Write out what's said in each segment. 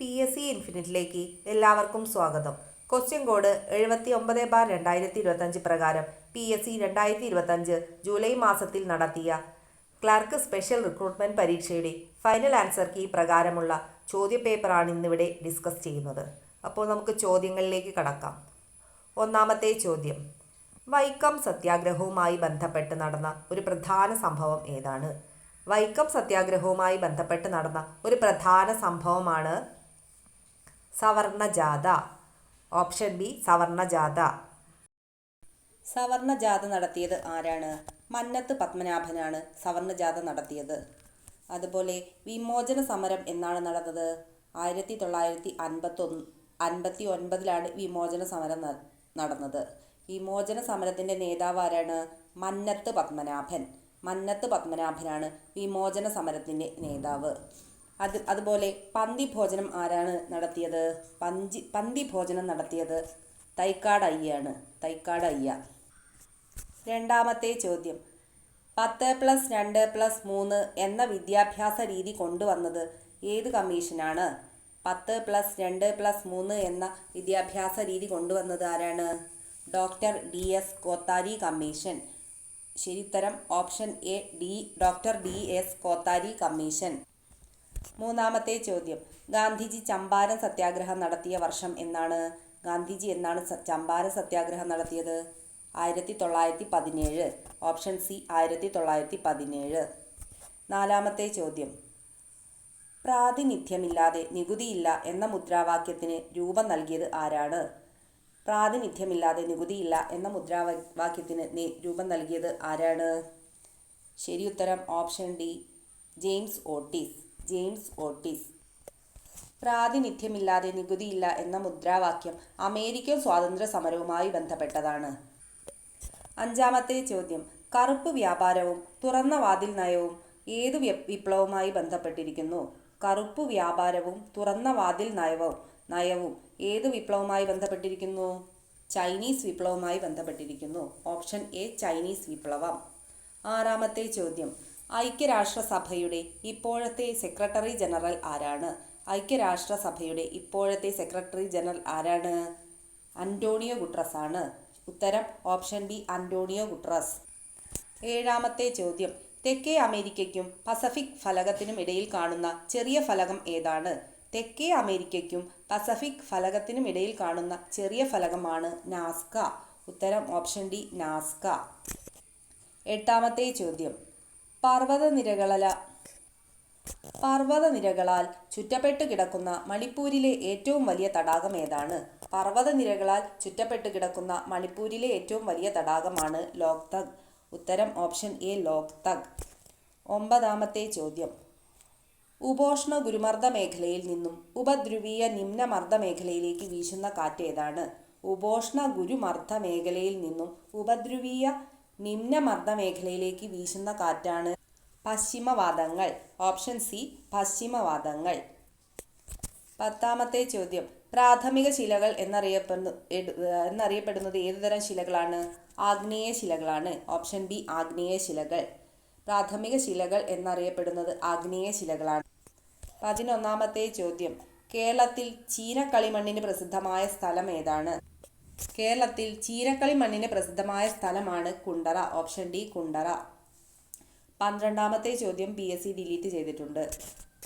P S C ഇൻഫിനിറ്റിലേക്ക് എല്ലാവർക്കും സ്വാഗതം. Question code എഴുപത്തി ഒമ്പത് ബാർ രണ്ടായിരത്തി ഇരുപത്തഞ്ച് പ്രകാരം പി എസ് സി രണ്ടായിരത്തി ഇരുപത്തഞ്ച് ജൂലൈ മാസത്തിൽ നടത്തിയ ക്ലർക്ക് സ്പെഷ്യൽ റിക്രൂട്ട്മെന്റ് പരീക്ഷയുടെ ഫൈനൽ ആൻസർ കീ പ്രകാരമുള്ള ചോദ്യപേപ്പറാണ് ഇന്നിവിടെ ഡിസ്കസ് ചെയ്യുന്നത്. അപ്പോൾ നമുക്ക് ചോദ്യങ്ങളിലേക്ക് കടക്കാം. ഒന്നാമത്തെ ചോദ്യം. വൈക്കം സത്യാഗ്രഹവുമായി ബന്ധപ്പെട്ട് നടന്ന ഒരു പ്രധാന സംഭവം ഏതാണ്? വൈക്കം സത്യാഗ്രഹവുമായി ബന്ധപ്പെട്ട് നടന്ന ഒരു പ്രധാന സംഭവമാണ് സവർണജാഥ. ഓപ്ഷൻ ബി സവർണജാത സവർണജാത നടത്തിയത് ആരാണ്? മന്നത്ത് പത്മനാഭനാണ് സവർണജാത നടത്തിയത്. അതുപോലെ വിമോചന സമരം എന്നാണ് നടന്നത്. ആയിരത്തി തൊള്ളായിരത്തി അൻപത്തൊന്ന് അൻപത്തി ഒൻപതിലാണ് വിമോചന സമരം നടന്നത്. വിമോചന സമരത്തിന്റെ നേതാവ് ആരാണ് മന്നത്ത് പത്മനാഭൻ. മന്നത്ത് പത്മനാഭനാണ് വിമോചന സമരത്തിന്റെ നേതാവ്. അത് അതുപോലെ പന്തി ഭോജനം ആരാണ് നടത്തിയത്? പഞ്ചി പന്തി ഭോജനം നടത്തിയത് തൈക്കാട് അയ്യാണ് തൈക്കാട് അയ്യ രണ്ടാമത്തെ ചോദ്യം. പത്ത് പ്ലസ് രണ്ട് പ്ലസ് മൂന്ന് എന്ന വിദ്യാഭ്യാസ രീതി കൊണ്ടുവന്നത് ഏത് കമ്മീഷനാണ്? പത്ത് പ്ലസ് രണ്ട് പ്ലസ് മൂന്ന് എന്ന വിദ്യാഭ്യാസ രീതി കൊണ്ടുവന്നത് ആരാണ്? Doctor D S Kothari commission. ശരിത്തരം option A D doctor D S Kothari commission. മൂന്നാമത്തെ ചോദ്യം. ഗാന്ധിജി ചമ്പാരൻ സത്യാഗ്രഹം നടത്തിയ വർഷം എന്നാണ്. ഗാന്ധിജി എന്നാണ് ചമ്പാരൻ സത്യാഗ്രഹം നടത്തിയത്? ആയിരത്തി തൊള്ളായിരത്തി പതിനേഴ് ഓപ്ഷൻ സി ആയിരത്തി തൊള്ളായിരത്തി പതിനേഴ് നാലാമത്തെ ചോദ്യം. പ്രാതിനിധ്യമില്ലാതെ നികുതിയില്ല എന്ന മുദ്രാവാക്യത്തിന് രൂപം നൽകിയത് ആരാണ്? പ്രാതിനിധ്യമില്ലാതെ നികുതിയില്ല എന്ന മുദ്രാവാക്യത്തിന് രൂപം നൽകിയത് ആരാണ്? ശരി ഉത്തരം option D James Otis. James Otis പ്രാതിനിധ്യമില്ലാതെ നികുതിയില്ല എന്ന മുദ്രാവാക്യം അമേരിക്കൻ സ്വാതന്ത്ര്യ സമരവുമായി ബന്ധപ്പെട്ടതാണ്. അഞ്ചാമത്തെ ചോദ്യം. കറുപ്പ് വ്യാപാരവും തുറന്ന വാതിൽ നയവും ഏത് വിപ്ലവവുമായി ബന്ധപ്പെട്ടിരിക്കുന്നു? കറുപ്പ് വ്യാപാരവും തുറന്ന വാതിൽ നയവും നയവും ഏത് വിപ്ലവവുമായി ബന്ധപ്പെട്ടിരിക്കുന്നു? ചൈനീസ് വിപ്ലവവുമായി ബന്ധപ്പെട്ടിരിക്കുന്നു. ഓപ്ഷൻ എ ചൈനീസ് വിപ്ലവം. ആറാമത്തെ ചോദ്യം. ഐക്യരാഷ്ട്രസഭയുടെ ഇപ്പോഴത്തെ സെക്രട്ടറി ജനറൽ ആരാണ്? ഐക്യരാഷ്ട്രസഭയുടെ ഇപ്പോഴത്തെ സെക്രട്ടറി ജനറൽ ആരാണ്? അന്റോണിയോ ഗുട്രസ് ആണ്. ഉത്തരം ഓപ്ഷൻ ബി അന്റോണിയോ ഗുട്രസ്. ഏഴാമത്തെ ചോദ്യം. തെക്കേ അമേരിക്കയ്ക്കും പസഫിക് ഫലകത്തിനും ഇടയിൽ കാണുന്ന ചെറിയ ഫലകം ഏതാണ്? തെക്കേ അമേരിക്കയ്ക്കും പസഫിക് ഫലകത്തിനും ഇടയിൽ കാണുന്ന ചെറിയ ഫലകമാണ് നാസ്ക. ഉത്തരം ഓപ്ഷൻ ഡി നാസ്ക. എട്ടാമത്തെ ചോദ്യം. പർവതനിരകളല. പർവതനിരകളാൽ ചുറ്റപ്പെട്ട് കിടക്കുന്ന മണിപ്പൂരിലെ ഏറ്റവും വലിയ തടാകം ഏതാണ്? പർവതനിരകളാൽ ചുറ്റപ്പെട്ട് കിടക്കുന്ന മണിപ്പൂരിലെ ഏറ്റവും വലിയ തടാകമാണ് ലോക്തക് ഉത്തരം ഓപ്ഷൻ എ ലോക്തക് ഒമ്പതാമത്തെ ചോദ്യം. ഉപോഷ്ണ ഗുരുമർദ്ദ മേഖലയിൽ നിന്നും ഉപദ്രുവീയ നിമ്നമർദ്ദ മേഖലയിലേക്ക് വീശുന്ന കാറ്റ് ഏതാണ്? ഉപോഷ്ണ ഗുരുമർദ്ദ മേഖലയിൽ നിന്നും ഉപദ്രുവീയ നിമ്നമർദ്ദ മേഖലയിലേക്ക് വീശുന്ന കാറ്റാണ് പശ്ചിമവാദങ്ങൾ. Option C പശ്ചിമവാദങ്ങൾ. പത്താമത്തെ ചോദ്യം. പ്രാഥമിക ശിലകൾ എന്നറിയപ്പെടുന്നു എന്നറിയപ്പെടുന്നത് ഏതുതരം ശിലകളാണ്? ആഗ്നേയ ശിലകളാണ്. ഓപ്ഷൻ ബി ആഗ്നേയ ശിലകൾ. പ്രാഥമിക ശിലകൾ എന്നറിയപ്പെടുന്നത് ആഗ്നേയ ശിലകളാണ്. പതിനൊന്നാമത്തെ ചോദ്യം. കേരളത്തിൽ ചീനക്കളിമണ്ണിന് പ്രസിദ്ധമായ സ്ഥലം ഏതാണ്? കേരളത്തിൽ ചീരക്കളി മണ്ണിന് പ്രസിദ്ധമായ സ്ഥലമാണ് കുണ്ടറ ഓപ്ഷൻ ഡി കുണ്ടറ. പന്ത്രണ്ടാമത്തെ ചോദ്യം പി എസ് സി ഡിലീറ്റ് ചെയ്തിട്ടുണ്ട്.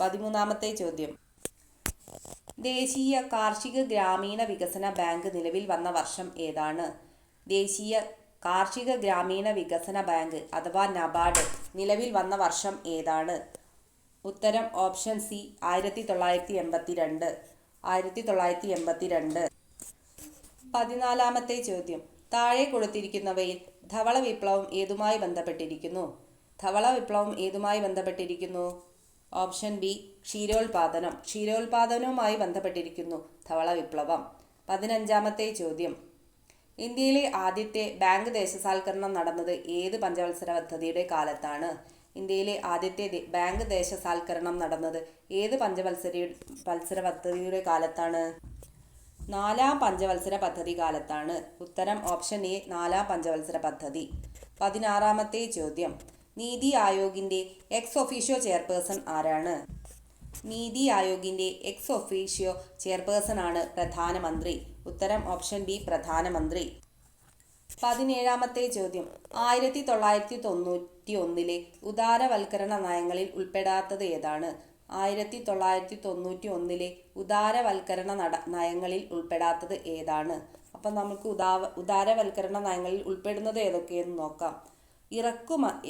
പതിമൂന്നാമത്തെ ചോദ്യം. ദേശീയ കാർഷിക ഗ്രാമീണ വികസന ബാങ്ക് നിലവിൽ വന്ന വർഷം ഏതാണ്? ദേശീയ കാർഷിക ഗ്രാമീണ വികസന ബാങ്ക് അഥവാ നബാർഡ് നിലവിൽ വന്ന വർഷം ഏതാണ്? ഉത്തരം ഓപ്ഷൻ സി ആയിരത്തി തൊള്ളായിരത്തി എൺപത്തി രണ്ട് ആയിരത്തി തൊള്ളായിരത്തി എൺപത്തി രണ്ട് പതിനാലാമത്തെ ചോദ്യം. താഴെ കൊടുത്തിരിക്കുന്നവയിൽ ധവള വിപ്ലവം ഏതുമായി ബന്ധപ്പെട്ടിരിക്കുന്നു? ധവള വിപ്ലവം ഏതുമായി ബന്ധപ്പെട്ടിരിക്കുന്നു? ഓപ്ഷൻ ബി ക്ഷീരോത്പാദനം ക്ഷീരോത്പാദനവുമായി ബന്ധപ്പെട്ടിരിക്കുന്നു ധവള വിപ്ലവം. പതിനഞ്ചാമത്തെ ചോദ്യം. ഇന്ത്യയിലെ ആദ്യത്തെ ബാങ്ക് ദേശസാൽക്കരണം നടന്നത് ഏത് പഞ്ചവത്സര പദ്ധതിയുടെ കാലത്താണ്? ഇന്ത്യയിലെ ആദ്യത്തെ ബാങ്ക് ദേശസാൽക്കരണം നടന്നത് ഏത് പഞ്ചവത്സര വത്സര പദ്ധതിയുടെ കാലത്താണ്? നാലാം പഞ്ചവത്സര പദ്ധതി കാലത്താണ്. ഉത്തരം ഓപ്ഷൻ എ നാലാം പഞ്ചവത്സര പദ്ധതി. പതിനാറാമത്തെ ചോദ്യം. നീതി ആയോഗിന്റെ എക്സ് ഒഫീഷ്യോ ചെയർപേഴ്സൺ ആരാണ്? നീതി ആയോഗിന്റെ എക്സ് ഒഫീഷ്യോ ചെയർപേഴ്സൺ ആണ് പ്രധാനമന്ത്രി. ഉത്തരം ഓപ്ഷൻ ബി പ്രധാനമന്ത്രി. പതിനേഴാമത്തെ ചോദ്യം. ആയിരത്തി തൊള്ളായിരത്തി തൊണ്ണൂറ്റി ഒന്നിലെ ഉദാരവൽക്കരണ നയങ്ങളിൽ ഉൾപ്പെടാത്തത് ഏതാണ്? ആയിരത്തി തൊള്ളായിരത്തി തൊണ്ണൂറ്റി ഒന്നിലെ ഉദാരവൽക്കരണ നട നയങ്ങളിൽ ഉൾപ്പെടാത്തത് ഏതാണ്? അപ്പം നമുക്ക് ഉദാവ ഉദാരവൽക്കരണ നയങ്ങളിൽ ഉൾപ്പെടുന്നത് ഏതൊക്കെയെന്ന് നോക്കാം. ഇറക്കുമ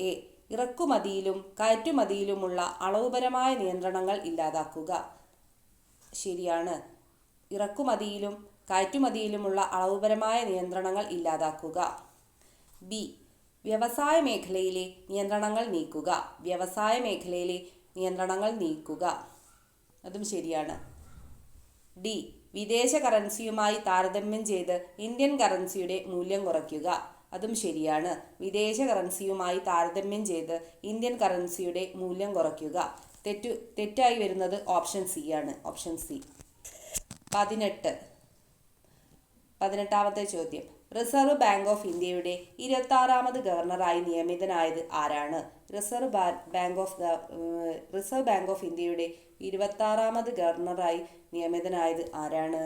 ഇറക്കുമതിയിലും കയറ്റുമതിയിലുമുള്ള അളവുപരമായ നിയന്ത്രണങ്ങൾ ഇല്ലാതാക്കുക. ശരിയാണ്. ഇറക്കുമതിയിലും കയറ്റുമതിയിലുമുള്ള അളവുപരമായ നിയന്ത്രണങ്ങൾ ഇല്ലാതാക്കുക. ബി വ്യവസായ മേഖലയിലെ നിയന്ത്രണങ്ങൾ നീക്കുക. വ്യവസായ മേഖലയിലെ നിയന്ത്രണങ്ങൾ നീക്കുക. അതും ശരിയാണ്. ഡി. വിദേശ കറൻസിയുമായി താരതമ്യം ചെയ്ത് ഇന്ത്യൻ കറൻസിയുടെ മൂല്യം കുറയ്ക്കുക. അതും ശരിയാണ്. വിദേശ കറൻസിയുമായി താരതമ്യം ചെയ്ത് ഇന്ത്യൻ കറൻസിയുടെ മൂല്യം കുറയ്ക്കുക. തെറ്റു തെറ്റായി വരുന്നത് ഓപ്ഷൻ സി ആണ്. ഓപ്ഷൻ സി പതിനെട്ട്. പതിനെട്ടാമത്തെ ചോദ്യം. റിസർവ് ബാങ്ക് ഓഫ് ഇന്ത്യയുടെ ഇരുപത്താറാമത് ഗവർണറായി നിയമിതനായത് ആരാണ്? Reserve bank of reserve bank of ഇന്ത്യയുടെ ഇരുപത്താറാമത് ഗവർണറായി നിയമിതനായത് ആരാണ്?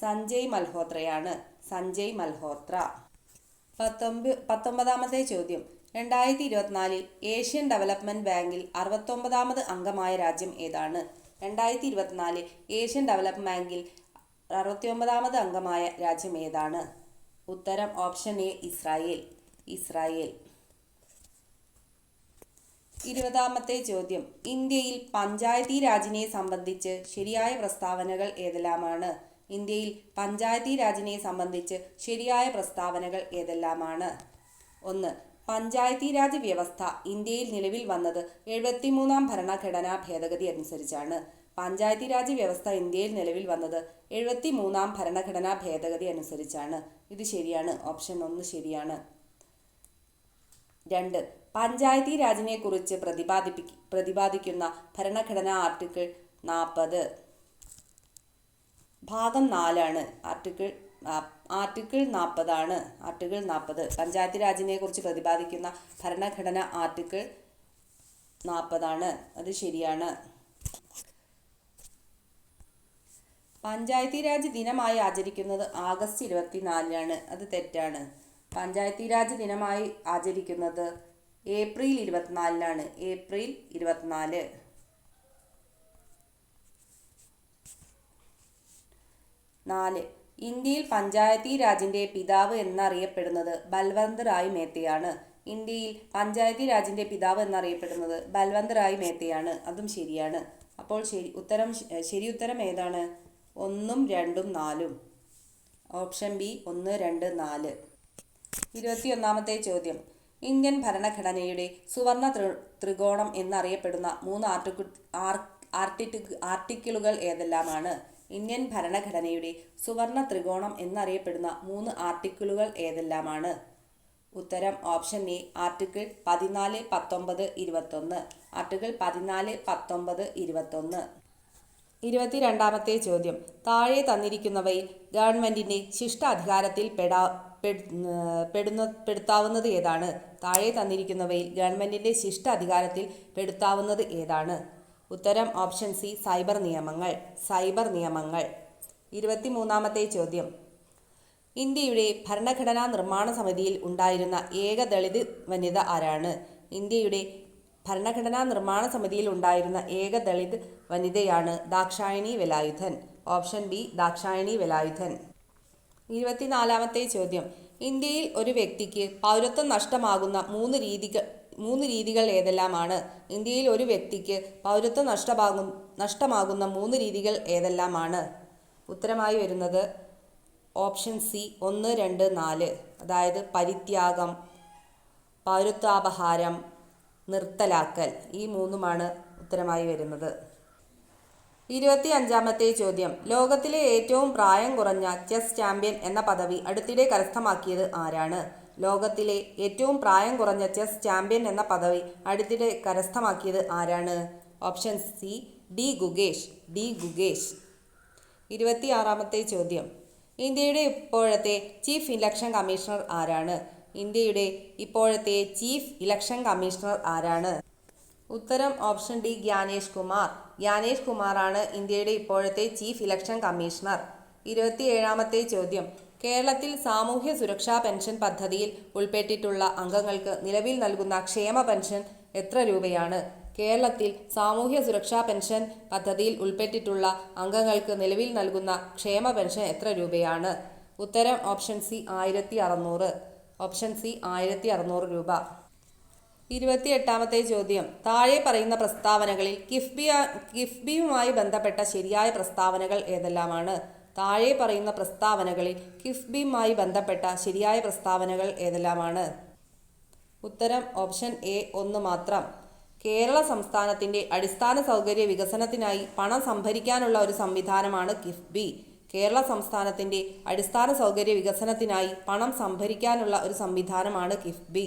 സഞ്ജയ് മൽഹോത്രയാണ്. സഞ്ജയ് മൽഹോത്ര. പത്തൊമ്പത് പത്തൊമ്പതാമത്തെ ചോദ്യം. രണ്ടായിരത്തി ഇരുപത്തിനാലിൽ ഏഷ്യൻ ഡെവലപ്മെന്റ് ബാങ്കിൽ അറുപത്തൊമ്പതാമത് അംഗമായ രാജ്യം ഏതാണ്? രണ്ടായിരത്തി ഇരുപത്തിനാലിൽ ഏഷ്യൻ ഡെവലപ്മെന്റ് ബാങ്കിൽ അറുപത്തിയൊമ്പതാമത് അംഗമായ രാജ്യം ഏതാണ്? ഉത്തരം ഓപ്ഷൻ എ ഇസ്രായേൽ. ഇസ്രായേൽ. ഇരുപതാമത്തെ ചോദ്യം. ഇന്ത്യയിൽ പഞ്ചായത്തി രാജിനെ സംബന്ധിച്ച് ശരിയായ പ്രസ്താവനകൾ ഏതെല്ലാമാണ്? ഇന്ത്യയിൽ പഞ്ചായത്തി രാജിനെ സംബന്ധിച്ച് ശരിയായ പ്രസ്താവനകൾ ഏതെല്ലാമാണ്? ഒന്ന്. പഞ്ചായത്തി രാജ് വ്യവസ്ഥ ഇന്ത്യയിൽ നിലവിൽ വന്നത് എഴുപത്തിമൂന്നാം ഭരണഘടനാ ഭേദഗതി അനുസരിച്ചാണ്. പഞ്ചായത്തി രാജ് വ്യവസ്ഥ ഇന്ത്യയിൽ നിലവിൽ വന്നത് എഴുപത്തി മൂന്നാം ഭരണഘടനാ ഭേദഗതി അനുസരിച്ചാണ്. ഇത് ശരിയാണ്. ഓപ്ഷൻ ഒന്ന് ശരിയാണ്. രണ്ട്. പഞ്ചായത്തി രാജിനെ കുറിച്ച് പ്രതിപാദിപ്പി പ്രതിപാദിക്കുന്ന ഭരണഘടനാ ആർട്ടിക്കിൾ നാൽപ്പത് ഭാഗം നാലാണ്. ആർട്ടിക്കിൾ ആർട്ടിക്കിൾ നാൽപ്പതാണ് ആർട്ടിക്കിൾ നാൽപ്പത് പഞ്ചായത്തി രാജിനെ കുറിച്ച് പ്രതിപാദിക്കുന്ന ഭരണഘടന ആർട്ടിക്കിൾ നാൽപ്പതാണ് അത് ശരിയാണ്. പഞ്ചായത്തി രാജ് ദിനമായി ആചരിക്കുന്നത് ആഗസ്റ്റ് ഇരുപത്തിനാലിനാണ്. അത് തെറ്റാണ്. പഞ്ചായത്തി രാജ് ദിനമായി ആചരിക്കുന്നത് ഏപ്രിൽ ഇരുപത്തിനാലിനാണ്. ഏപ്രിൽ ഇരുപത്തിനാല്. നാല്. ഇന്ത്യയിൽ പഞ്ചായത്തി രാജിന്റെ പിതാവ് എന്നറിയപ്പെടുന്നത് ബൽവന്ത് റായ് മേത്തയാണ്. ഇന്ത്യയിൽ പഞ്ചായത്തി രാജിന്റെ പിതാവ് എന്നറിയപ്പെടുന്നത് ബൽവന്ത് റായ് മേത്തയാണ്. അതും ശരിയാണ്. അപ്പോൾ ശരി ഉത്തരം ശരി ഉത്തരം ഏതാണ്? ഒന്നും രണ്ടും നാലും. ഓപ്ഷൻ ബി ഒന്ന് രണ്ട് നാല്. ഇരുപത്തിയൊന്നാമത്തെ ചോദ്യം. ഇന്ത്യൻ ഭരണഘടനയുടെ സുവർണ ത്രി ത്രികോണം എന്നറിയപ്പെടുന്ന മൂന്ന് ആർട്ടിക്കു ആർ ആർട്ടിക്കിളുകൾ ഏതെല്ലാമാണ്? ഇന്ത്യൻ ഭരണഘടനയുടെ സുവർണ ത്രികോണം എന്നറിയപ്പെടുന്ന മൂന്ന് ആർട്ടിക്കിളുകൾ ഏതെല്ലാമാണ്? ഉത്തരം ഓപ്ഷൻ എ ആർട്ടിക്കിൾ പതിനാല് പത്തൊമ്പത് ഇരുപത്തൊന്ന്. ആർട്ടിക്കിൾ പതിനാല് പത്തൊമ്പത് ഇരുപത്തൊന്ന്. ഇരുപത്തിരണ്ടാമത്തെ ചോദ്യം. താഴെ തന്നിരിക്കുന്നവയിൽ ഗവൺമെന്റിന്റെ ശിഷ്ടാധികാരത്തിൽ പെടാ പെടുന്ന പെടുത്താവുന്നത് ഏതാണ്? താഴെ തന്നിരിക്കുന്നവയിൽ ഗവൺമെന്റിന്റെ ശിഷ്ടാധികാരത്തിൽ പെടുത്താവുന്നത് ഏതാണ്? ഉത്തരം ഓപ്ഷൻ സി സൈബർ നിയമങ്ങൾ. സൈബർ നിയമങ്ങൾ. ഇരുപത്തിമൂന്നാമത്തെ ചോദ്യം. ഇന്ത്യയുടെ ഭരണഘടനാ നിർമ്മാണ സമിതിയിൽ ഉണ്ടായിരുന്ന ഏക ദളിത് വനിത ആരാണ്? ഇന്ത്യയുടെ ഭരണഘടനാ നിർമ്മാണ സമിതിയിൽ ഉണ്ടായിരുന്ന ഏക ദളിത് വനിതയാണ് Dakshayani Velayudhan. Option B Dakshayani Velayudhan. ഇരുപത്തിനാലാമത്തെ ചോദ്യം. ഇന്ത്യയിൽ ഒരു വ്യക്തിക്ക് പൗരത്വം നഷ്ടമാകുന്ന മൂന്ന് രീതികൾ മൂന്ന് രീതികൾ ഏതെല്ലാമാണ്? ഇന്ത്യയിൽ ഒരു വ്യക്തിക്ക് പൗരത്വം നഷ്ടമാകും നഷ്ടമാകുന്ന മൂന്ന് രീതികൾ ഏതെല്ലാമാണ്? ഉത്തരമായി വരുന്നത് ഓപ്ഷൻ സി ഒന്ന് രണ്ട് നാല്. അതായത് പരിത്യാഗം പൗരത്വാപഹാരം നിർത്തലാക്കൽ. ഈ മൂന്നുമാണ് ഉത്തരമായി വരുന്നത്. ഇരുപത്തി അഞ്ചാമത്തെ ചോദ്യം. ലോകത്തിലെ ഏറ്റവും പ്രായം കുറഞ്ഞ ചെസ് ചാമ്പ്യൻ എന്ന പദവി അടുത്തിടെ കരസ്ഥമാക്കിയത് ആരാണ്? ലോകത്തിലെ ഏറ്റവും പ്രായം കുറഞ്ഞ ചെസ് ചാമ്പ്യൻ എന്ന പദവി അടുത്തിടെ കരസ്ഥമാക്കിയത് ആരാണ്? Option C D Gukesh. D Gukesh. ഇരുപത്തിയാറാമത്തെ ചോദ്യം. ഇന്ത്യയുടെ ഇപ്പോഴത്തെ ചീഫ് ഇലക്ഷൻ കമ്മീഷണർ ആരാണ്? ഇന്ത്യയുടെ ഇപ്പോഴത്തെ ചീഫ് ഇലക്ഷൻ കമ്മീഷണർ ആരാണ്? ഉത്തരം ഓപ്ഷൻ ഡി ജ്ഞാനേഷ് കുമാർ. ജ്ഞാനേഷ് കുമാറാണ് ഇന്ത്യയുടെ ഇപ്പോഴത്തെ ചീഫ് ഇലക്ഷൻ കമ്മീഷണർ. ഇരുപത്തിയേഴാമത്തെ ചോദ്യം. കേരളത്തിൽ സാമൂഹ്യ സുരക്ഷാ പെൻഷൻ പദ്ധതിയിൽ ഉൾപ്പെട്ടിട്ടുള്ള അംഗങ്ങൾക്ക് നിലവിൽ നൽകുന്ന ക്ഷേമ പെൻഷൻ എത്ര രൂപയാണ്? കേരളത്തിൽ സാമൂഹ്യ സുരക്ഷാ പെൻഷൻ പദ്ധതിയിൽ ഉൾപ്പെട്ടിട്ടുള്ള അംഗങ്ങൾക്ക് നിലവിൽ നൽകുന്ന ക്ഷേമ പെൻഷൻ എത്ര രൂപയാണ്? ഉത്തരം ഓപ്ഷൻ സി ആയിരത്തി അറുന്നൂറ് ഓപ്ഷൻ സി ആയിരത്തി അറുന്നൂറ് രൂപ. ഇരുപത്തിയെട്ടാമത്തെ ചോദ്യം. താഴെ പറയുന്ന പ്രസ്താവനകളിൽ കിഫ്ബി കിഫ്ബിയുമായി ബന്ധപ്പെട്ട ശരിയായ പ്രസ്താവനകൾ ഏതെല്ലാമാണ്? താഴെ പറയുന്ന പ്രസ്താവനകളിൽ കിഫ്ബിയുമായി ബന്ധപ്പെട്ട ശരിയായ പ്രസ്താവനകൾ ഏതെല്ലാമാണ്? ഉത്തരം ഓപ്ഷൻ എ ഒന്ന് മാത്രം. കേരള സംസ്ഥാനത്തിന്റെ അടിസ്ഥാന സൗകര്യ വികസനത്തിനായി പണം സംഭരിക്കാനുള്ള ഒരു സംവിധാനമാണ് കിഫ്ബി. കേരള സംസ്ഥാനത്തിന്റെ അടിസ്ഥാന സൗകര്യ വികസനത്തിനായി പണം സംഭരിക്കാനുള്ള ഒരു സംവിധാനമാണ് കിഫ്ബി.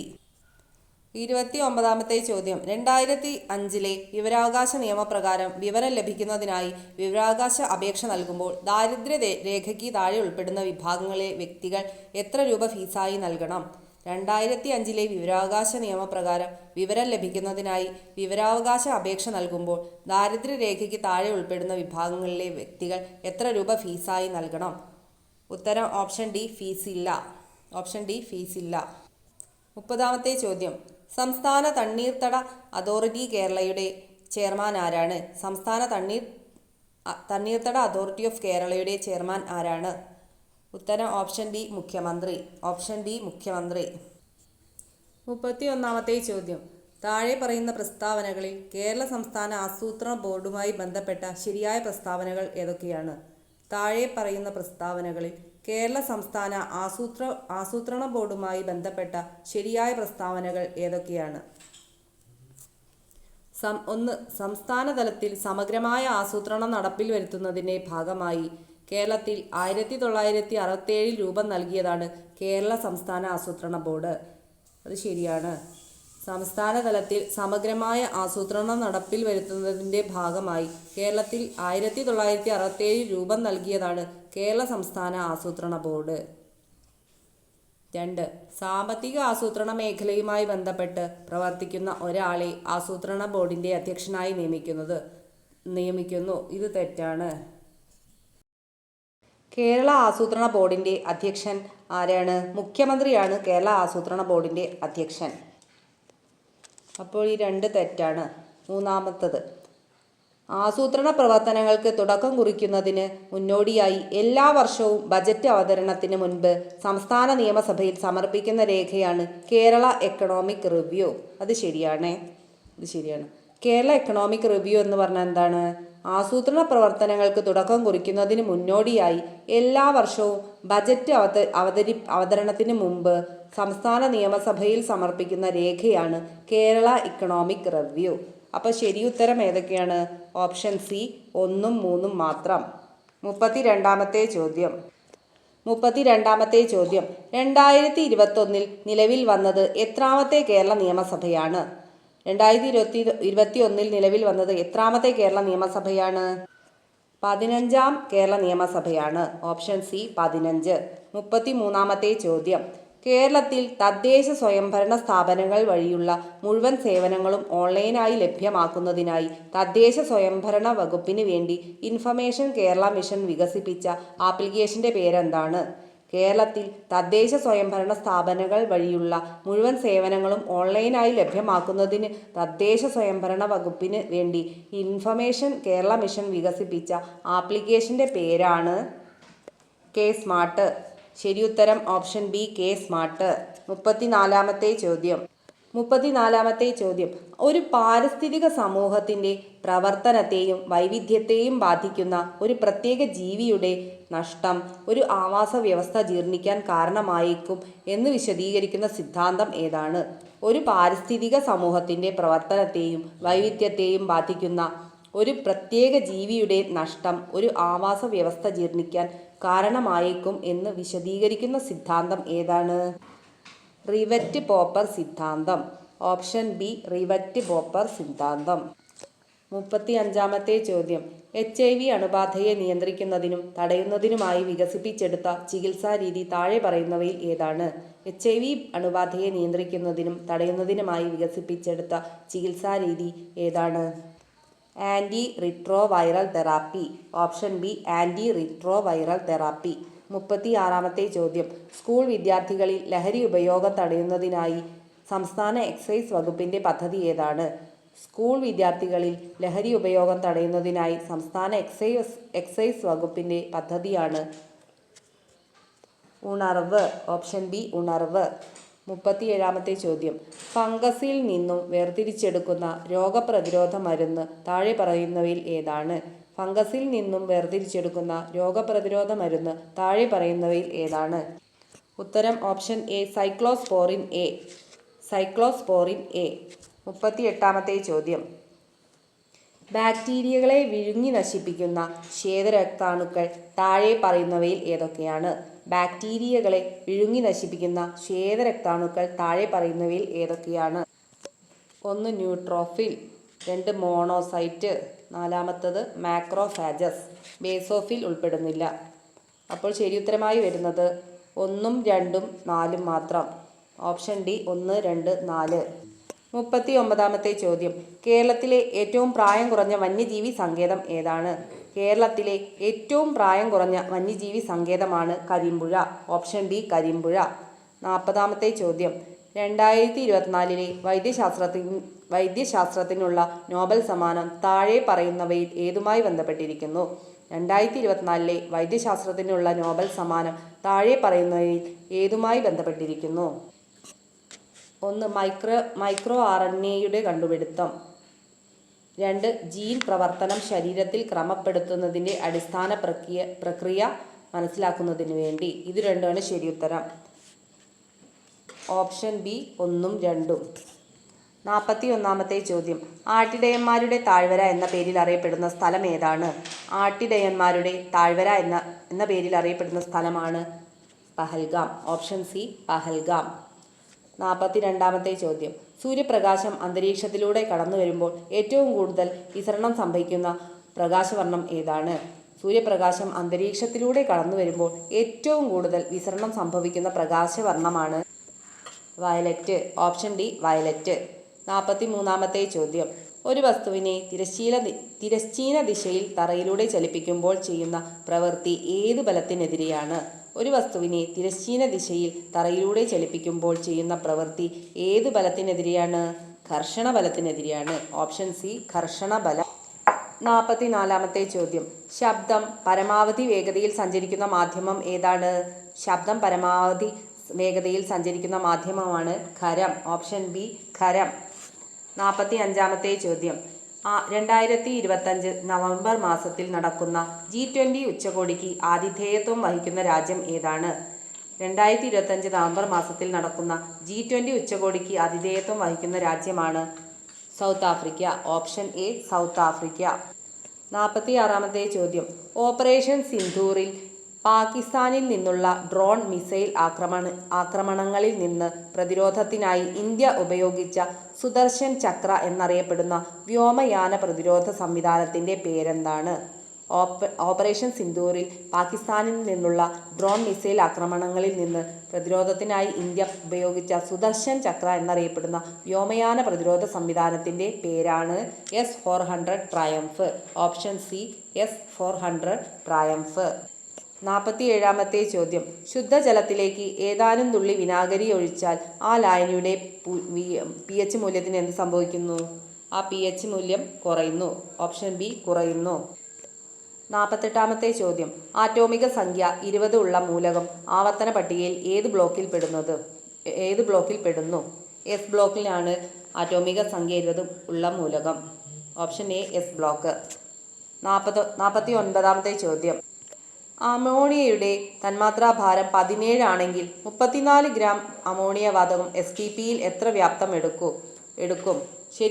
ഇരുപത്തി ഒമ്പതാമത്തെ ചോദ്യം. രണ്ടായിരത്തി അഞ്ചിലെ വിവരാവകാശ നിയമപ്രകാരം വിവരം ലഭിക്കുന്നതിനായി വിവരാവകാശ അപേക്ഷ നൽകുമ്പോൾ ദാരിദ്ര്യ രേഖയ്ക്ക് താഴെ ഉൾപ്പെടുന്ന വിഭാഗങ്ങളിലെ വ്യക്തികൾ എത്ര രൂപ ഫീസായി നൽകണം? രണ്ടായിരത്തി അഞ്ചിലെ വിവരാവകാശ നിയമപ്രകാരം വിവരം ലഭിക്കുന്നതിനായി വിവരാവകാശ അപേക്ഷ നൽകുമ്പോൾ ദാരിദ്ര്യ രേഖയ്ക്ക് താഴെ ഉൾപ്പെടുന്ന വിഭാഗങ്ങളിലെ വ്യക്തികൾ എത്ര രൂപ ഫീസായി നൽകണം? ഉത്തരം ഓപ്ഷൻ ഡി ഫീസില്ല. ഓപ്ഷൻ ഡി ഫീസില്ല. മുപ്പതാമത്തെ ചോദ്യം. സംസ്ഥാന തണ്ണീർത്തട അതോറിറ്റി കേരളയുടെ ചെയർമാൻ ആരാണ്? സംസ്ഥാന തണ്ണീർ തണ്ണീർത്തട അതോറിറ്റി ഓഫ് കേരളയുടെ ചെയർമാൻ ആരാണ്? ഉത്തരം ഓപ്ഷൻ ഡി മുഖ്യമന്ത്രി. ഓപ്ഷൻ ഡി മുഖ്യമന്ത്രി. മുപ്പത്തി ഒന്നാമത്തെ ചോദ്യം. താഴെ പറയുന്ന പ്രസ്താവനകളിൽ കേരള സംസ്ഥാന ആസൂത്രണ ബോർഡുമായി ബന്ധപ്പെട്ട ശരിയായ പ്രസ്താവനകൾ ഏതൊക്കെയാണ്? താഴെ പറയുന്ന പ്രസ്താവനകളിൽ കേരള സംസ്ഥാന ആസൂത്ര ആസൂത്രണ ബോർഡുമായി ബന്ധപ്പെട്ട ശരിയായ പ്രസ്താവനകൾ ഏതൊക്കെയാണ്? സം ഒന്ന് സംസ്ഥാന തലത്തിൽ സമഗ്രമായ ആസൂത്രണം നടപ്പിൽ വരുത്തുന്നതിന്റെ ഭാഗമായി കേരളത്തിൽ ആയിരത്തി തൊള്ളായിരത്തി അറുപത്തേഴിൽ രൂപം നൽകിയതാണ് കേരള സംസ്ഥാന ആസൂത്രണ ബോർഡ്. അത് ശരിയാണ്. സംസ്ഥാന തലത്തിൽ സമഗ്രമായ ആസൂത്രണം നടപ്പിൽ വരുത്തുന്നതിന്റെ ഭാഗമായി കേരളത്തിൽ ആയിരത്തി തൊള്ളായിരത്തി അറുപത്തേഴിൽ രൂപം നൽകിയതാണ് കേരള സംസ്ഥാന ആസൂത്രണ ബോർഡ്. രണ്ട് സാമ്പത്തിക ആസൂത്രണ മേഖലയുമായി ബന്ധപ്പെട്ട് പ്രവർത്തിക്കുന്ന ഒരാളെ ആസൂത്രണ ബോർഡിന്റെ അധ്യക്ഷനായി നിയമിക്കുന്നത് നിയമിക്കുന്നു. ഇത് തെറ്റാണ്. കേരള ആസൂത്രണ ബോർഡിന്റെ അധ്യക്ഷൻ ആരാണ്? മുഖ്യമന്ത്രിയാണ് കേരള ആസൂത്രണ ബോർഡിന്റെ അധ്യക്ഷൻ. അപ്പോൾ ഈ രണ്ട് തെറ്റാണ്. മൂന്നാമത്തത് ആസൂത്രണ പ്രവർത്തനങ്ങൾക്ക് തുടക്കം കുറിക്കുന്നതിന് മുന്നോടിയായി എല്ലാ വർഷവും ബജറ്റ് അവതരണത്തിന് മുൻപ് സംസ്ഥാന നിയമസഭയിൽ സമർപ്പിക്കുന്ന രേഖയാണ് കേരള എക്കണോമിക് റിവ്യൂ അത് ശരിയാണേ. ഇത് ശരിയാണ്. കേരള എക്കണോമിക് റിവ്യൂ എന്ന് പറഞ്ഞാൽ എന്താണ്? ആസൂത്രണ പ്രവർത്തനങ്ങൾക്ക് തുടക്കം കുറിക്കുന്നതിന് മുന്നോടിയായി എല്ലാ വർഷവും ബജറ്റ് അവത അവതരി അവതരണത്തിന് മുമ്പ് സംസ്ഥാന നിയമസഭയിൽ സമർപ്പിക്കുന്ന രേഖയാണ് കേരള ഇക്കണോമിക് റിവ്യൂ അപ്പോൾ ശരി ഉത്തരം ഏതൊക്കെയാണ്? ഓപ്ഷൻ സി ഒന്നും മൂന്നും മാത്രം. മുപ്പത്തി രണ്ടാമത്തെ ചോദ്യം. മുപ്പത്തി രണ്ടാമത്തെ ചോദ്യം. രണ്ടായിരത്തി ഇരുപത്തൊന്നിൽ നിലവിൽ വന്നത് എത്രാമത്തെ കേരള നിയമസഭയാണ്? രണ്ടായിരത്തി ഇരുപത്തി ഇരുപത്തി ഒന്നിൽ നിലവിൽ വന്നത് എത്രാമത്തെ കേരള നിയമസഭയാണ്? പതിനഞ്ചാം കേരള നിയമസഭയാണ്. ഓപ്ഷൻ സി പതിനഞ്ച്. മുപ്പത്തി മൂന്നാമത്തെ ചോദ്യം. കേരളത്തിൽ തദ്ദേശ സ്വയംഭരണ സ്ഥാപനങ്ങൾ വഴിയുള്ള മുഴുവൻ സേവനങ്ങളും ഓൺലൈനായി ലഭ്യമാക്കുന്നതിനായി തദ്ദേശ സ്വയംഭരണ വകുപ്പിന് വേണ്ടി ഇൻഫർമേഷൻ കേരള മിഷൻ വികസിപ്പിച്ച ആപ്ലിക്കേഷന്റെ പേരെന്താണ്? കേരളത്തിൽ തദ്ദേശ സ്വയംഭരണ സ്ഥാപനങ്ങൾ വഴിയുള്ള മുഴുവൻ സേവനങ്ങളും ഓൺലൈനായി ലഭ്യമാക്കുന്നതിന് തദ്ദേശ സ്വയംഭരണ വകുപ്പിന് വേണ്ടി ഇൻഫർമേഷൻ കേരള മിഷൻ വികസിപ്പിച്ച ആപ്ലിക്കേഷന്റെ പേരാണ് കെ സ്മാർട്ട്. ശരിയുത്തരം ഓപ്ഷൻ ബി കെ സ്മാർട്ട്. മുപ്പത്തിനാലാമത്തെ ചോദ്യം. മുപ്പത്തിനാലാമത്തെ ചോദ്യം. ഒരു പാരിസ്ഥിതിക സമൂഹത്തിന്റെ പ്രവർത്തനത്തെയും വൈവിധ്യത്തെയും ബാധിക്കുന്ന ഒരു പ്രത്യേക ജീവിയുടെ നഷ്ടം ഒരു ആവാസ വ്യവസ്ഥ ജീർണിക്കാൻ കാരണമായേക്കും എന്ന് വിശദീകരിക്കുന്ന സിദ്ധാന്തം ഏതാണ്? ഒരു പാരിസ്ഥിതിക സമൂഹത്തിന്റെ പ്രവർത്തനത്തെയും വൈവിധ്യത്തെയും ബാധിക്കുന്ന ഒരു പ്രത്യേക ജീവിയുടെ നഷ്ടം ഒരു ആവാസ വ്യവസ്ഥ ജീർണിക്കാൻ കാരണമായേക്കും എന്ന് വിശദീകരിക്കുന്ന സിദ്ധാന്തം ഏതാണ്? റിവറ്റ് പോപ്പർ സിദ്ധാന്തം. ഓപ്ഷൻ ബി റിവറ്റ് പോപ്പർ സിദ്ധാന്തം. മുപ്പത്തി അഞ്ചാമത്തെ ചോദ്യം. എച്ച് ഐ വി അണുബാധയെ നിയന്ത്രിക്കുന്നതിനും തടയുന്നതിനുമായി വികസിപ്പിച്ചെടുത്ത ചികിത്സാ രീതി താഴെ പറയുന്നവയിൽ ഏതാണ്? എച്ച് ഐ വി അണുബാധയെ നിയന്ത്രിക്കുന്നതിനും തടയുന്നതിനുമായി വികസിപ്പിച്ചെടുത്ത ചികിത്സാ രീതി ഏതാണ്? Anti retro viral therapy option B anti retro viral therapy മുപ്പത്തി ആറാമത്തെ ചോദ്യം. സ്കൂൾ വിദ്യാർത്ഥികളിൽ ലഹരി ഉപയോഗം തടയുന്നതിനായി സംസ്ഥാന എക്സൈസ് വകുപ്പിന്റെ പദ്ധതി ഏതാണ്? സ്കൂൾ വിദ്യാർത്ഥികളിൽ ലഹരി ഉപയോഗം തടയുന്നതിനായി സംസ്ഥാന എക്സൈസ് എക്സൈസ് വകുപ്പിന്റെ പദ്ധതിയാണ്. ഉണർവ്. ഓപ്ഷൻ ബി ഉണർവ്. മുപ്പത്തിയേഴാമത്തെ ചോദ്യം. ഫംഗസിൽ നിന്നും വേർതിരിച്ചെടുക്കുന്ന രോഗപ്രതിരോധ മരുന്ന് താഴെ പറയുന്നവയിൽ ഏതാണ്? ഫംഗസിൽ നിന്നും വേർതിരിച്ചെടുക്കുന്ന രോഗപ്രതിരോധ മരുന്ന് താഴെ പറയുന്നവയിൽ ഏതാണ്? ഉത്തരം option A cyclosporin A. Cyclosporin A. മുപ്പത്തി എട്ടാമത്തെ ചോദ്യം. ബാക്ടീരിയകളെ വിഴുങ്ങി നശിപ്പിക്കുന്ന ശ്വേതരക്താണുക്കൾ താഴെ പറയുന്നവയിൽ ഏതൊക്കെയാണ്? ബാക്ടീരിയകളെ വിഴുങ്ങി നശിപ്പിക്കുന്ന ശ്വേതരക്താണുക്കൾ താഴെ പറയുന്നവയിൽ ഏതൊക്കെയാണ്? ഒന്ന് ന്യൂട്രോഫിൽ രണ്ട് മോണോസൈറ്റ് നാലാമത്തത് മാക്രോഫാജസ് ബേസോഫിൽ ഉൾപ്പെടുന്നില്ല. അപ്പോൾ ശരിയുത്തരമായി വരുന്നത് ഒന്നും രണ്ടും നാലും മാത്രം. ഓപ്ഷൻ ഡി ഒന്ന് രണ്ട് നാല്. മുപ്പത്തി ഒമ്പതാമത്തെ ചോദ്യം. കേരളത്തിലെ ഏറ്റവും പ്രായം കുറഞ്ഞ വന്യജീവി സങ്കേതം ഏതാണ്? കേരളത്തിലെ ഏറ്റവും പ്രായം കുറഞ്ഞ വന്യജീവി സങ്കേതമാണ് കരിമ്പുഴ ഓപ്ഷൻ ഡി കരിമ്പുഴ. നാൽപ്പതാമത്തെ ചോദ്യം. രണ്ടായിരത്തി ഇരുപത്തിനാലിലെ വൈദ്യശാസ്ത്രത്തിന് വൈദ്യശാസ്ത്രത്തിനുള്ള നോബൽ സമ്മാനം താഴെ പറയുന്നവയിൽ ഏതുമായി ബന്ധപ്പെട്ടിരിക്കുന്നു? രണ്ടായിരത്തി ഇരുപത്തിനാലിലെ വൈദ്യശാസ്ത്രത്തിനുള്ള നോബൽ സമ്മാനം താഴെ പറയുന്നവയിൽ ഏതുമായി ബന്ധപ്പെട്ടിരിക്കുന്നു? ഒന്ന് മൈക്രോ മൈക്രോ ആർ എൻ എയുടെ കണ്ടുപിടുത്തം. രണ്ട് ജീൻ പ്രവർത്തനം ശരീരത്തിൽ ക്രമപ്പെടുത്തുന്നതിന്റെ അടിസ്ഥാന പ്രക്രിയ പ്രക്രിയ മനസ്സിലാക്കുന്നതിന് വേണ്ടി. ഇത് രണ്ടുമാണ് ഉത്തരം ഓപ്ഷൻ ബി ഒന്നും രണ്ടും. നാൽപ്പത്തി ഒന്നാമത്തെ ചോദ്യം. ആട്ടിടയന്മാരുടെ താഴ്വര എന്ന പേരിൽ അറിയപ്പെടുന്ന സ്ഥലം ഏതാണ്? ആട്ടിടയന്മാരുടെ താഴ്വര എന്ന എന്ന പേരിൽ അറിയപ്പെടുന്ന സ്ഥലമാണ് പഹൽഗാം. Option C Pahalgam. നാൽപ്പത്തി രണ്ടാമത്തെ ചോദ്യം. സൂര്യപ്രകാശം അന്തരീക്ഷത്തിലൂടെ കടന്നു വരുമ്പോൾ ഏറ്റവും കൂടുതൽ വിസരണം സംഭവിക്കുന്ന പ്രകാശവർണം ഏതാണ്? സൂര്യപ്രകാശം അന്തരീക്ഷത്തിലൂടെ കടന്നു വരുമ്പോൾ ഏറ്റവും കൂടുതൽ വിസരണം സംഭവിക്കുന്ന പ്രകാശവർണമാണ് വയലറ്റ് ഓപ്ഷൻ ഡി വയലറ്റ്. നാൽപ്പത്തി മൂന്നാമത്തെ ചോദ്യം. ഒരു വസ്തുവിനെ തിരശ്ചീന തിരശ്ചീന ദിശയിൽ തറയിലൂടെ ചലിപ്പിക്കുമ്പോൾ ചെയ്യുന്ന പ്രവൃത്തി ഏത് ബലത്തിനെതിരെയാണ്? ഒരു വസ്തുവിനെ തിരശ്ചീന ദിശയിൽ തറയിലൂടെ ചലിപ്പിക്കുമ്പോൾ ചെയ്യുന്ന പ്രവൃത്തി ഏത് ബലത്തിനെതിരെയാണ്? ഘർഷണ ബലത്തിനെതിരെയാണ്. ഓപ്ഷൻ സി ഘർഷണ ബലം. നാൽപ്പത്തിനാലാമത്തെ ചോദ്യം. ശബ്ദം പരമാവധി വേഗതയിൽ സഞ്ചരിക്കുന്ന മാധ്യമം ഏതാണ്? ശബ്ദം പരമാവധി വേഗതയിൽ സഞ്ചരിക്കുന്ന മാധ്യമമാണ് ഖരം. Option B ഖരം. നാൽപ്പത്തി അഞ്ചാമത്തെ ചോദ്യം. രണ്ടായിരത്തി ഇരുപത്തഞ്ച് നവംബർ മാസത്തിൽ നടക്കുന്ന ജി ട്വന്റി ഉച്ചകോടിക്ക് ആതിഥേയത്വം വഹിക്കുന്ന രാജ്യം ഏതാണ്? രണ്ടായിരത്തി ഇരുപത്തഞ്ച് നവംബർ മാസത്തിൽ നടക്കുന്ന ജി ട്വന്റി ഉച്ചകോടിക്ക് ആതിഥേയത്വം വഹിക്കുന്ന രാജ്യമാണ് South Africa option A South Africa. നാൽപ്പത്തി ആറാമത്തെ ചോദ്യം. ഓപ്പറേഷൻ സിന്ധൂറിൽ പാകിസ്ഥാനിൽ നിന്നുള്ള ഡ്രോൺ മിസൈൽ ആക്രമണ ആക്രമണങ്ങളിൽ നിന്ന് പ്രതിരോധത്തിനായി ഇന്ത്യ ഉപയോഗിച്ച സുദർശൻ ചക്ര എന്നറിയപ്പെടുന്ന വ്യോമയാന പ്രതിരോധ സംവിധാനത്തിന്റെ പേരെന്താണ്? ഓപ്പ ഓപ്പറേഷൻ സിന്ദൂറിൽ പാകിസ്ഥാനിൽ നിന്നുള്ള ഡ്രോൺ മിസൈൽ ആക്രമണങ്ങളിൽ നിന്ന് പ്രതിരോധത്തിനായി ഇന്ത്യ ഉപയോഗിച്ച സുദർശൻ ചക്ര എന്നറിയപ്പെടുന്ന വ്യോമയാന പ്രതിരോധ സംവിധാനത്തിന്റെ പേരാണ് S four hundred Triumph. Option C S four hundred Triumph. നാൽപ്പത്തി ഏഴാമത്തെ ചോദ്യം. ശുദ്ധജലത്തിലേക്ക് ഏതാനും തുള്ളി വിനാഗിരി ഒഴിച്ചാൽ ആ ലായനിയുടെ പി എച്ച് മൂല്യത്തിന് എന്ത് സംഭവിക്കുന്നു? ആ പി എച്ച് മൂല്യം കുറയുന്നു. ഓപ്ഷൻ ബി കുറയുന്നു. നാൽപ്പത്തെട്ടാമത്തെ ചോദ്യം. ആറ്റോമിക സംഖ്യ ഇരുപത് ഉള്ള മൂലകം ആവർത്തന പട്ടികയിൽ ഏത് ബ്ലോക്കിൽ പെടുന്നത്? ഏത് ബ്ലോക്കിൽ പെടുന്നു? എസ് ബ്ലോക്കിലാണ് ആറ്റോമിക സംഖ്യ ഇരുപത് ഉള്ള മൂലകം. Option A S block. നാൽപ്പത് നാൽപ്പത്തി ഒൻപതാമത്തെ ചോദ്യം. അമോണിയയുടെ തന്മാത്രാഭാരം പതിനേഴ് ആണെങ്കിൽ മുപ്പത്തിനാല് ഗ്രാം അമോണിയ വാതകം എസ് ടി പിയിൽ എത്ര വ്യാപ്തം എടുക്കും എടുക്കും?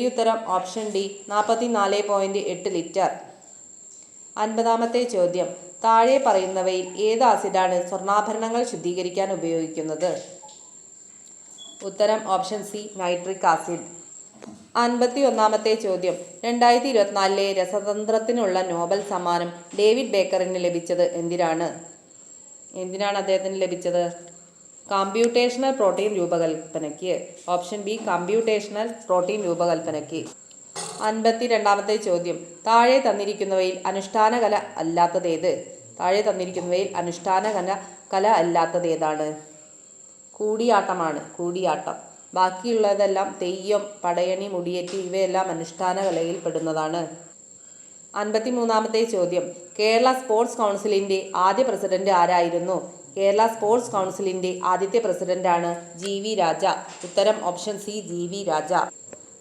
ഉത്തരം ഓപ്ഷൻ ഡി നാൽപ്പത്തിനാല് പോയിന്റ് എട്ട് ലിറ്റർ. അൻപതാമത്തെ ചോദ്യം. താഴെ പറയുന്നവയിൽ ഏത് ആസിഡാണ് സ്വർണാഭരണങ്ങൾ ശുദ്ധീകരിക്കാൻ ഉപയോഗിക്കുന്നത്? ഉത്തരം ഓപ്ഷൻ സി നൈട്രിക് ആസിഡ്. അൻപത്തി ഒന്നാമത്തെ ചോദ്യം. രണ്ടായിരത്തി ഇരുപത്തിനാലിലെ രസതന്ത്രത്തിനുള്ള നോബൽ സമ്മാനം ഡേവിഡ് ബേക്കറിന് ലഭിച്ചത് എന്തിനാണ്? എന്തിനാണ് അദ്ദേഹത്തിന് ലഭിച്ചത്? കമ്പ്യൂട്ടേഷണൽ പ്രോട്ടീൻ രൂപകൽപ്പനയ്ക്ക്. ഓപ്ഷൻ ബി കമ്പ്യൂട്ടേഷണൽ പ്രോട്ടീൻ രൂപകൽപ്പനയ്ക്ക്. അൻപത്തി രണ്ടാമത്തെ ചോദ്യം. താഴെ തന്നിരിക്കുന്നവയിൽ അനുഷ്ഠാന കല അല്ലാത്തതേത് താഴെ തന്നിരിക്കുന്നവയിൽ അനുഷ്ഠാന കല കല അല്ലാത്തതേതാണ് കൂടിയാട്ടമാണ്. കൂടിയാട്ടം. ബാക്കിയുള്ളതെല്ലാം തെയ്യം പടയണി മുടിയേറ്റ് ഇവയെല്ലാം അനുഷ്ഠാന കലയിൽ പെടുന്നതാണ് അൻപത്തി മൂന്നാമത്തെ ചോദ്യം. കേരള സ്പോർട്സ് കൗൺസിലിന്റെ ആദ്യ പ്രസിഡന്റ് ആരായിരുന്നു? കേരള സ്പോർട്സ് കൗൺസിലിന്റെ ആദ്യത്തെ പ്രസിഡന്റാണ് ജി വി രാജ. ഉത്തരം option C G V Raja.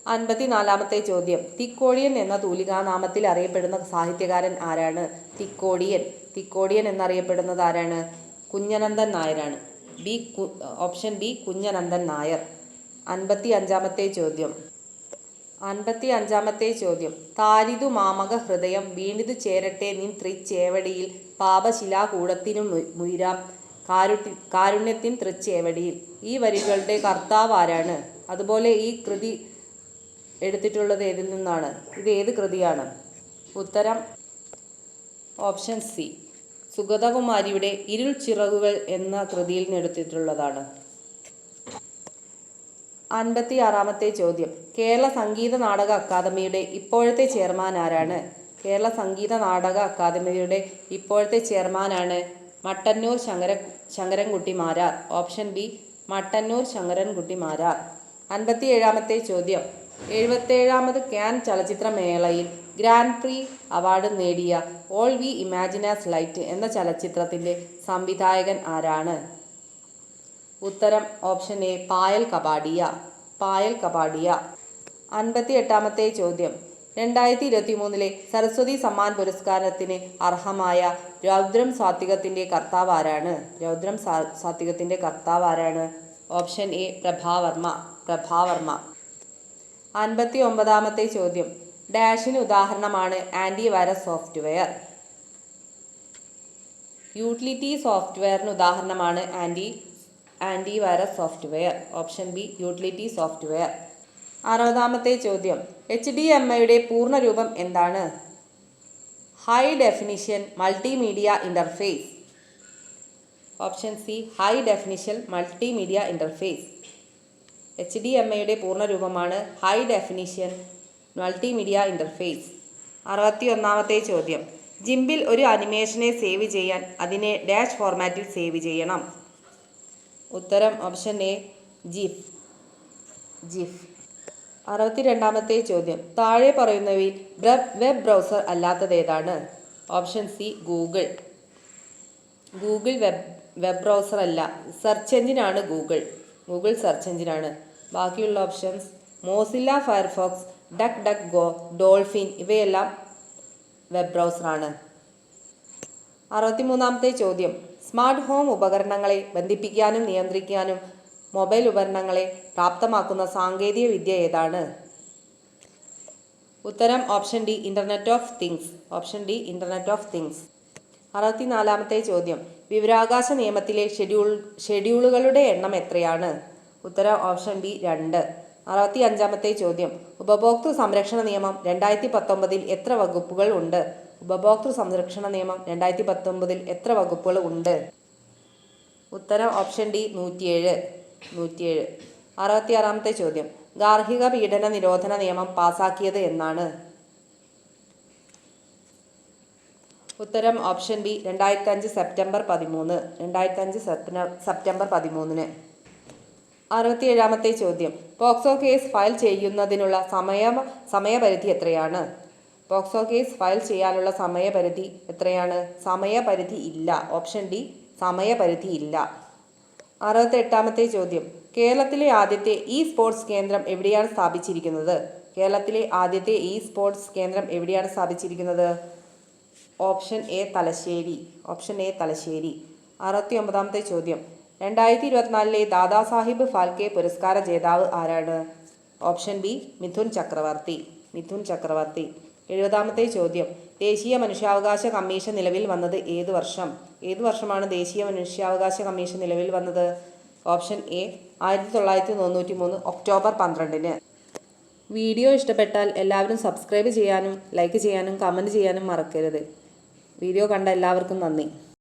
അൻപത്തിനാലാമത്തെ ചോദ്യം. തിക്കോടിയൻ എന്ന തൂലികാനാമത്തിൽ അറിയപ്പെടുന്ന സാഹിത്യകാരൻ ആരാണ്? തിക്കോടിയൻ. തിക്കോടിയൻ എന്നറിയപ്പെടുന്നത് ആരാണ്? കുഞ്ഞനന്ദൻ നായരാണ്. B option B Kunjanandan Nair. അൻപത്തി അഞ്ചാമത്തെ ചോദ്യം. അൻപത്തി അഞ്ചാമത്തെ ചോദ്യം. താരിതു മാമക ഹൃദയം വീണിതു ചേരട്ടെ നിൻ തൃച്ചേവടിയിൽ. പാപശിലാകൂടത്തിനു മുയിരാം. കാരുട്ടി കാരുണ്യത്തിൻ തൃച്ചേവടിയിൽ. ഈ വരികളുടെ കർത്താവ് ആരാണ്? അതുപോലെ ഈ കൃതി എടുത്തിട്ടുള്ളത് ഏതിൽ നിന്നാണ്? ഇത് ഏത് കൃതിയാണ്? ഉത്തരം ഓപ്ഷൻ സി. സുഗതകുമാരിയുടെ ഇരുൾ ചിറകുകൾ എന്ന കൃതിയിൽ നിന്ന് എടുത്തിട്ടുള്ളതാണ്. അൻപത്തി ആറാമത്തെ ചോദ്യം. കേരള സംഗീത നാടക അക്കാദമിയുടെ ഇപ്പോഴത്തെ ചെയർമാൻ ആരാണ്? കേരള സംഗീത നാടക അക്കാദമിയുടെ ഇപ്പോഴത്തെ ചെയർമാനാണ് Mattannur Shankara Sankarankutty Marar. Option B Mattannur Sankarankutty Marar. അൻപത്തി ഏഴാമത്തെ ചോദ്യം. എഴുപത്തേഴാമത് ക്യാൻ ചലച്ചിത്രമേളയിൽ ഗ്രാൻഡ് പ്രീ അവാർഡ് നേടിയ all we imagine as light എന്ന ചലച്ചിത്രത്തിന്റെ സംവിധായകൻ ആരാണ്? ഉത്തരം ഓപ്ഷൻ എ പായൽ കപാടിയ പായൽ കപാടിയ അൻപത്തി എട്ടാമത്തെ ചോദ്യം. രണ്ടായിരത്തി ഇരുപത്തി മൂന്നിലെ സരസ്വതി സമ്മാൻ പുരസ്കാരത്തിന് അർഹമായ രൗദ്രം സാത്വികത്തിന്റെ കർത്താവ് ആരാണ്? രൗദ്രം സാത്വികത്തിന്റെ കർത്താവ് ആരാണ്? Option A Prabhavarma. പ്രഭാവർമ്മ. അൻപത്തി ഒമ്പതാമത്തെ ചോദ്യം. ഡാഷിന് ഉദാഹരണമാണ് ആന്റി വൈറസ് സോഫ്റ്റ്വെയർ. യൂട്ടിലിറ്റി സോഫ്റ്റ്വെയറിന് ഉദാഹരണമാണ് anti anti virus software option B utility software. അറുപതാമത്തെ ചോദ്യം എച്ച് ഡി എം ഐയുടെ പൂർണരൂപം എന്താണ്? High definition multimedia interface option C high definition multimedia interface H D M ഐയുടെ പൂർണരൂപമാണ് ഹൈ ഡെഫിനിഷൻ മൾട്ടിമീഡിയ ഇന്റർഫേസ് അറുപത്തി ഒന്നാമത്തെ ചോദ്യം ജിംബിൽ ഒരു അനിമേഷനെ സേവ് ചെയ്യാൻ അതിനെ ഡാഷ് ഫോർമാറ്റിൽ സേവ് ചെയ്യണം. ഉത്തരം ഓപ്ഷൻ എ ജിഫ് ജിഫ് അറുപത്തി രണ്ടാമത്തെ ചോദ്യം. താഴെ പറയുന്നവയിൽ വെബ് ബ്രൗസർ അല്ലാത്തത് ഏതാണ്? Option C Google Google web web browser അല്ല. സെർച്ച് എഞ്ചിനാണ് ഗൂഗിൾ ഗൂഗിൾ സെർച്ച് എഞ്ചിനാണ് ബാക്കിയുള്ള options Mozilla Firefox Duck Duck Go Dolphin ഇവയെല്ലാം വെബ് ബ്രൗസറാണ് അറുപത്തിമൂന്നാമത്തെ ചോദ്യം. സ്മാർട്ട് ഹോം ഉപകരണങ്ങളെ ബന്ധിപ്പിക്കാനും നിയന്ത്രിക്കാനും മൊബൈൽ ഉപകരണങ്ങളെ പ്രാപ്തമാക്കുന്ന സാങ്കേതിക വിദ്യ ഏതാണ്? ഉത്തരം option D internet of things option D internet of things അറുപത്തിനാലാമത്തെ ചോദ്യം. വിവരാവകാശ നിയമത്തിലെ ഷെഡ്യൂൾ ഷെഡ്യൂളുകളുടെ എണ്ണം എത്രയാണ്? ഉത്തരം ഓപ്ഷൻ ബി രണ്ട്. അറുപത്തി അഞ്ചാമത്തെ ചോദ്യം. ഉപഭോക്തൃ സംരക്ഷണ നിയമം രണ്ടായിരത്തി പത്തൊമ്പതിൽ എത്ര വകുപ്പുകൾ ഉണ്ട്? ഉപഭോക്തൃ സംരക്ഷണ നിയമം രണ്ടായിരത്തി പത്തൊമ്പതിൽ എത്ര വകുപ്പുകൾ ഉണ്ട്? ഉത്തരം ഓപ്ഷൻ ഡി നൂറ്റിയേഴ് നൂറ്റിയേഴ്. അറുപത്തിയാറാമത്തെ ചോദ്യം. ഗാർഹിക പീഡന നിരോധന നിയമം പാസാക്കിയത് എന്നാണ്. ഉത്തരം ഓപ്ഷൻ ബി രണ്ടായിരത്തി അഞ്ച് സെപ്റ്റംബർ പതിമൂന്ന് രണ്ടായിരത്തി അഞ്ച് സെപ്റ്റംബർ പതിമൂന്നിന്. അറുപത്തിയേഴാമത്തെ ചോദ്യം. പോക്സോ കേസ് ഫയൽ ചെയ്യുന്നതിനുള്ള സമയ സമയപരിധി എത്രയാണ്? പോക്സോ കേസ് ഫയൽ ചെയ്യാനുള്ള സമയപരിധി എത്രയാണ്? സമയപരിധി ഇല്ല. ഓപ്ഷൻ ഡി സമയപരിധി ഇല്ല. അറുപത്തെട്ടാമത്തെ ചോദ്യം. കേരളത്തിലെ ആദ്യത്തെ ഇ സ്പോർട്സ് കേന്ദ്രം എവിടെയാണ് സ്ഥാപിച്ചിരിക്കുന്നത്? കേരളത്തിലെ ആദ്യത്തെ ഇ സ്പോർട്സ് കേന്ദ്രം എവിടെയാണ് സ്ഥാപിച്ചിരിക്കുന്നത്? Option A Thalassery. Option A Thalassery. അറുപത്തി ഒമ്പതാമത്തെ ചോദ്യം. രണ്ടായിരത്തി ഇരുപത്തിനാലിലെ ദാദാസാഹിബ് ഫാൽക്കെ പുരസ്കാര ജേതാവ് ആരാണ്? ഓപ്ഷൻ ബി മിഥുൻ ചക്രവർത്തി. മിഥുൻ ചക്രവർത്തി. എഴുപതാമത്തെ ചോദ്യം. ദേശീയ മനുഷ്യാവകാശ കമ്മീഷൻ നിലവിൽ വന്നത് ഏത് വർഷം? ഏത് വർഷമാണ് ദേശീയ മനുഷ്യാവകാശ കമ്മീഷൻ നിലവിൽ വന്നത്? ഓപ്ഷൻ എ ആയിരത്തി തൊള്ളായിരത്തി തൊണ്ണൂറ്റി മൂന്ന് ഒക്ടോബർ പന്ത്രണ്ടിന്. വീഡിയോ ഇഷ്ടപ്പെട്ടാൽ എല്ലാവരും സബ്സ്ക്രൈബ് ചെയ്യാനും ലൈക്ക് ചെയ്യാനും കമന്റ് ചെയ്യാനും മറക്കരുത്. വീഡിയോ കണ്ട എല്ലാവർക്കും നന്ദി.